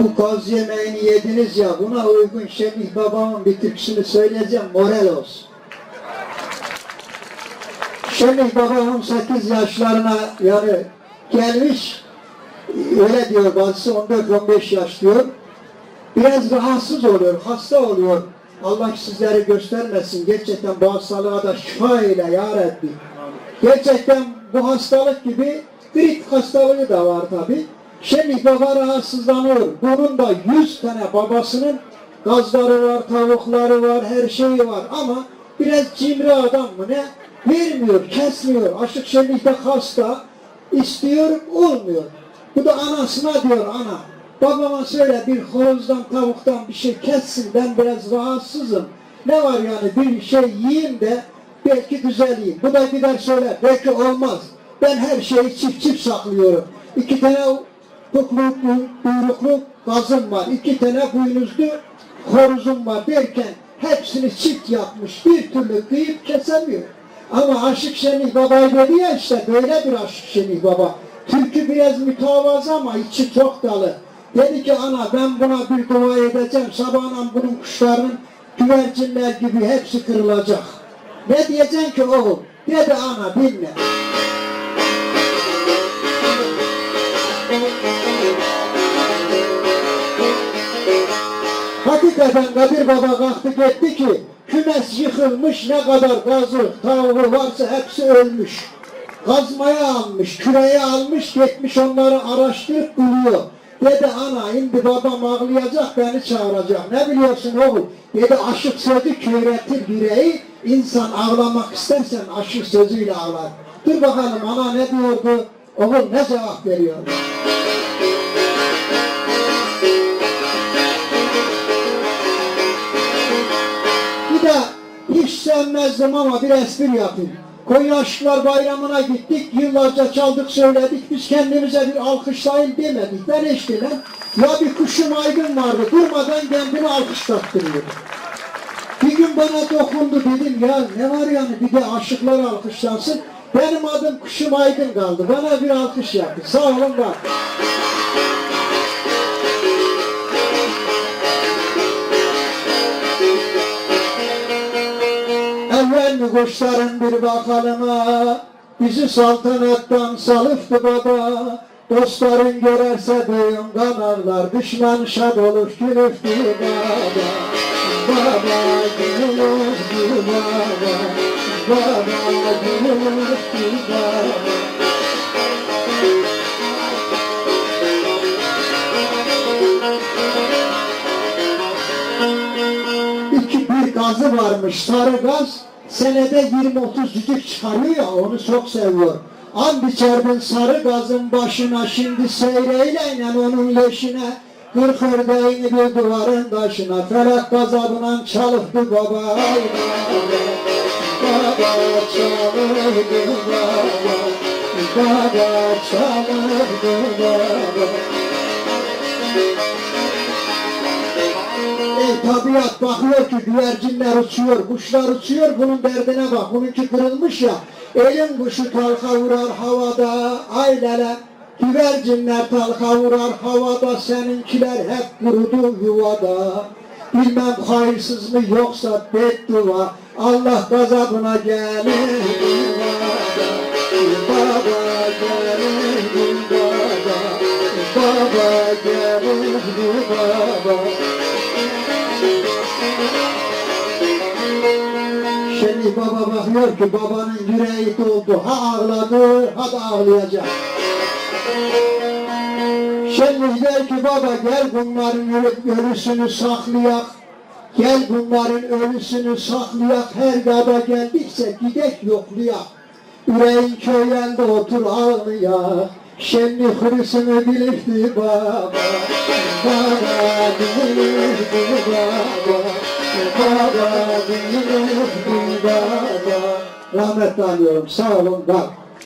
Bu kaz yemeğini yediniz ya buna uygun Şebih babamın bir türküsünü söyleyeceğim moral olsun. Şebih baba 18 yaşlarına yani gelmiş öyle diyor bazısı 14-15 yaş diyor. Biraz rahatsız oluyor, hasta oluyor. Allah sizleri göstermesin. Gerçekten bu hastalığa da şifa eyle ya Rabbi. Gerçekten bu hastalık gibi grip hastalığı da var tabi. Şimdi baba rahatsızlanıyor. Bunun da 100 tane babasının gazları var, tavukları var, her şeyi var. Ama biraz cimri adam mı ne? Vermiyor, kesmiyor. Aşık şenlikte hasta. istiyor, olmuyor. Bu da anasına diyor ana. Babama söyle bir horozdan tavuktan bir şey kessin ben biraz rahatsızım. Ne var yani bir şey yiyeyim de belki düzeleyim. Bu da gider söyler belki olmaz. Ben her şeyi çift çift saklıyorum. İki tane puklu, kuyruklu gazım var. iki tane boynuzlu horozum var derken hepsini çift yapmış. Bir türlü kıyıp kesemiyor. Ama Aşık Şenlik Baba dedi ya işte böyle bir Aşık Şenlik Baba. Türkü biraz mütevazı ama içi çok dalı. Dedi ki ana ben buna bir dua edeceğim. Sabahla bunun kuşların güvercinler gibi hepsi kırılacak. Ne diyeceksin ki oğul? Dedi ana dinle. Hakikaten Kadir Baba kalktı gitti ki kümes yıkılmış ne kadar gazı tavuğu varsa hepsi ölmüş. Kazmaya almış, küreği almış, gitmiş onları araştırıp buluyor. Dedi ana şimdi babam ağlayacak beni çağıracak. Ne biliyorsun oğul? Dedi aşık sözü köretir yüreği. İnsan ağlamak istersen aşık sözüyle ağlar. Dur bakalım ana ne diyordu? Oğul ne cevap veriyor? Hiç sevmezdim ama bir espri yapayım. Koyu Aşıklar Bayramı'na gittik, yıllarca çaldık söyledik, biz kendimize bir alkışlayın demedik. Ben işte lan, ya bir kuşum aydın vardı, durmadan kendini alkışlattırıyor. Bir gün bana dokundu dedim ya ne var yani bir de aşıklar alkışlansın. Benim adım Kuşum Aydın kaldı. Bana bir alkış yaptı. Sağ olun bak. Evvel mi kuşların bir bakalıma Bizi saltanattan salıftı baba. Dostların görerse düğün kanarlar Düşman şad olur gülüftü baba. Baba gülüftü baba. Baba gülüftü baba. İki bir gazı varmış sarı gaz senede 20-30 cücük çıkarıyor ya onu çok seviyor. An biçerdin sarı gazın başına şimdi seyreyleyle onun leşine. Kırk ördeğini bir duvarın taşına felak gazabından çalıftı baba. Baba çalırdı baba. Baba çalırdı baba tabiat bakıyor ki güvercinler uçuyor, kuşlar uçuyor, bunun derdine bak. Bununki kırılmış ya. Elin kuşu talka vurar havada, ay lele. Güvercinler talka vurar havada, seninkiler hep kurudu yuvada. Bilmem hayırsız mı yoksa beddua, Allah gazabına gelir. Baba gelir baba, baba gelir baba. Şimdi baba bakıyor ki babanın yüreği doldu. Ha ağladı, ha da ağlayacak. Şimdi der ki baba gel bunların ölü- ölüsünü saklayak. Gel bunların ölüsünü saklayak. Her gada geldikse gidek yoklayak. Yüreğin köyende otur ağlayak. Şenli hırısını bilirdi baba. Baba bilirdi baba. Bilirdi baba. Rahmetle anıyorum. Sağ olun. Bak.